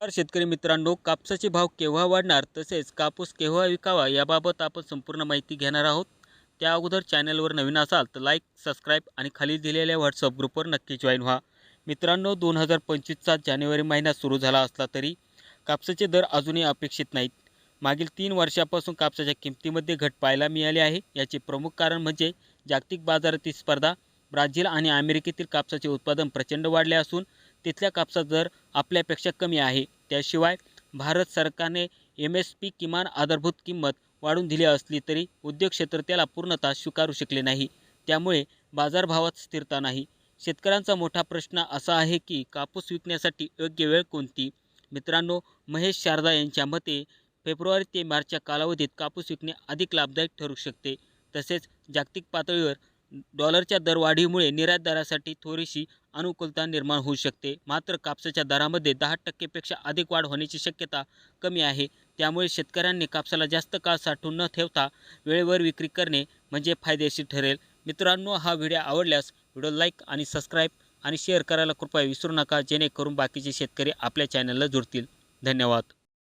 तर शेतकरी मित्रांनो कापसाचे भाव केव्हा वाढणार तसेच कापूस केव्हा विकावा याबाबत आपण संपूर्ण माहिती घेणार आहोत. त्या अगोदर चॅनलवर नवीन असाल तर लाईक सबस्क्राईब आणि खाली दिलेल्या व्हॉट्सअप ग्रुपवर नक्की जॉईन व्हा. मित्रांनो दोन हजार पंचवीसचा जानेवारी महिना सुरू झाला असला तरी कापसाचे दर अजूनही अपेक्षित नाहीत. मागील तीन वर्षापासून कापसाच्या किमतीमध्ये घट पाहायला मिळाली आहे. याचे प्रमुख कारण म्हणजे जागतिक बाजारातील स्पर्धा ब्राझील आणि अमेरिकेतील कापसाचे उत्पादन प्रचंड वाढले असून तिथल्या कापसाचा दर आपल्यापेक्षा कमी आहे. त्याशिवाय भारत सरकारने एम एस पी किमान आधारभूत किंमत वाढवून दिली असली तरी उद्योग क्षेत्र त्याला पूर्णतः स्वीकारू शकले नाही. त्यामुळे बाजारभावात स्थिरता नाही. शेतकऱ्यांचा मोठा प्रश्न असा आहे की कापूस विकण्यासाठी योग्य वेळ कोणती? मित्रांनो महेश शारदा यांच्या मते फेब्रुवारी ते मार्चच्या कालावधीत कापूस विकणे अधिक लाभदायक ठरू शकते. तसेच जागतिक पातळीवर डॉलरच्या दरवाढीमुळे निर्यातदारासाठी थोडीशी अनुकूलता निर्माण होऊ शकते. मात्र कापसाच्या दरामध्ये दहा टक्केपेक्षा अधिक वाढ होण्याची शक्यता कमी आहे. त्यामुळे शेतकऱ्यांनी कापसाला जास्त काळ साठवून न ठेवता वेळेवर विक्री करणे म्हणजे फायदेशीर ठरेल. मित्रांनो हा व्हिडिओ आवडल्यास व्हिडिओ लाईक आणि सबस्क्राईब आणि शेअर करायला कृपया विसरू नका जेणेकरून बाकीचे शेतकरी आपल्या चॅनलला जुळतील धन्यवाद.